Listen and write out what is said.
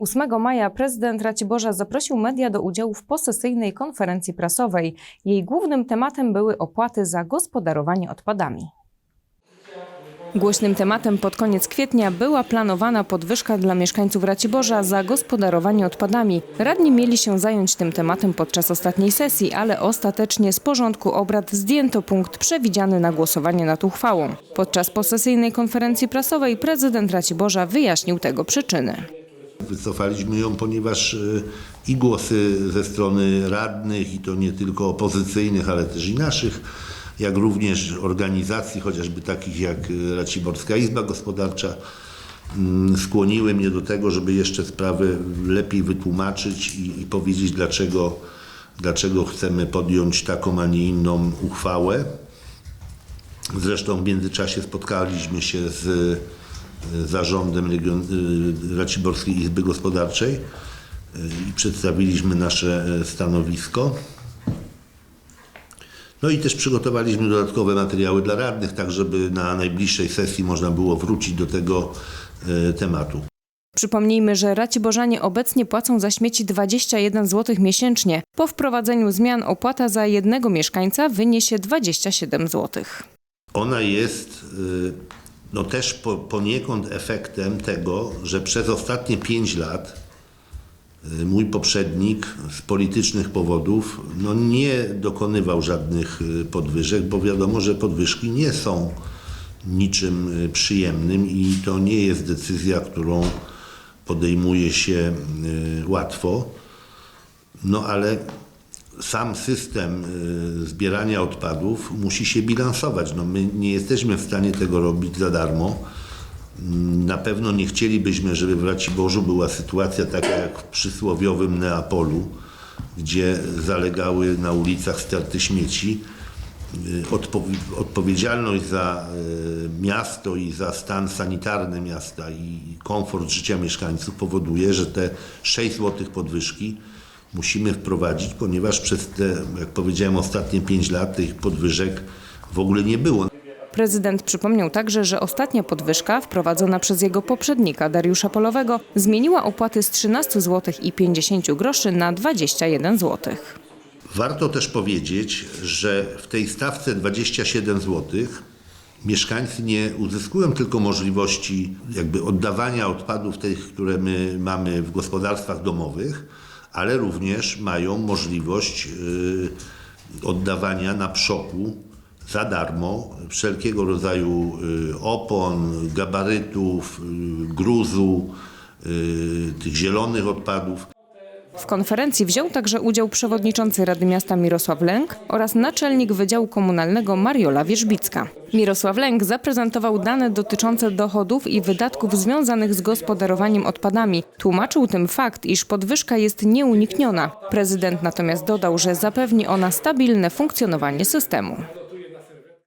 8 maja prezydent Raciborza zaprosił media do udziału w posesyjnej konferencji prasowej. Jej głównym tematem były opłaty za gospodarowanie odpadami. Głośnym tematem pod koniec kwietnia była planowana podwyżka dla mieszkańców Raciborza za gospodarowanie odpadami. Radni mieli się zająć tym tematem podczas ostatniej sesji, ale ostatecznie z porządku obrad zdjęto punkt przewidziany na głosowanie nad uchwałą. Podczas posesyjnej konferencji prasowej prezydent Raciborza wyjaśnił tego przyczyny. Wycofaliśmy ją, ponieważ y, i głosy ze strony radnych, i to nie tylko opozycyjnych, ale też i naszych, jak również organizacji, chociażby takich jak y, Raciborska Izba Gospodarcza, mm, skłoniły mnie do tego, żeby jeszcze sprawę lepiej wytłumaczyć i, i powiedzieć, dlaczego, dlaczego chcemy podjąć taką, a nie inną uchwałę. Zresztą w międzyczasie spotkaliśmy się z zarządem Region, y, Raciborskiej Izby Gospodarczej y, i przedstawiliśmy nasze y, stanowisko. No i też przygotowaliśmy dodatkowe materiały dla radnych, tak żeby na najbliższej sesji można było wrócić do tego y, tematu. Przypomnijmy, że Raciborzanie obecnie płacą za śmieci 21 zł miesięcznie. Po wprowadzeniu zmian opłata za jednego mieszkańca wyniesie 27 zł. Ona jest y, no też po, poniekąd efektem tego, że przez ostatnie 5 lat y, mój poprzednik z politycznych powodów no nie dokonywał żadnych y, podwyżek, bo wiadomo, że podwyżki nie są niczym y, przyjemnym i to nie jest decyzja, którą podejmuje się łatwo. No ale sam system y, zbierania odpadów musi się bilansować. No, my nie jesteśmy w stanie tego robić za darmo. Mm, Na pewno nie chcielibyśmy, żeby w Raciborzu była sytuacja taka jak w przysłowiowym Neapolu, gdzie zalegały na ulicach sterty śmieci. Y, Odpo- odpowiedzialność za y, miasto i za stan sanitarny miasta i komfort życia mieszkańców powoduje, że te 6 zł podwyżki musimy wprowadzić, ponieważ przez te, jak powiedziałem, ostatnie 5 lat tych podwyżek w ogóle nie było. Prezydent przypomniał także, że ostatnia podwyżka, wprowadzona przez jego poprzednika Dariusza Polowego, zmieniła opłaty z 13 zł i 50 groszy na 21 zł. Warto też powiedzieć, że w tej stawce 27 zł mieszkańcy nie uzyskują tylko możliwości jakby oddawania odpadów tych, które my mamy w gospodarstwach domowych, ale również mają możliwość y, oddawania na przoku za darmo wszelkiego rodzaju y, opon, gabarytów, y, gruzu, tych zielonych odpadów. W konferencji wziął także udział przewodniczący Rady Miasta Mirosław Lęk oraz naczelnik Wydziału Komunalnego Mariola Wierzbicka. Mirosław Lęk zaprezentował dane dotyczące dochodów i wydatków związanych z gospodarowaniem odpadami. Tłumaczył tym fakt, iż podwyżka jest nieunikniona. Prezydent natomiast dodał, że zapewni ona stabilne funkcjonowanie systemu.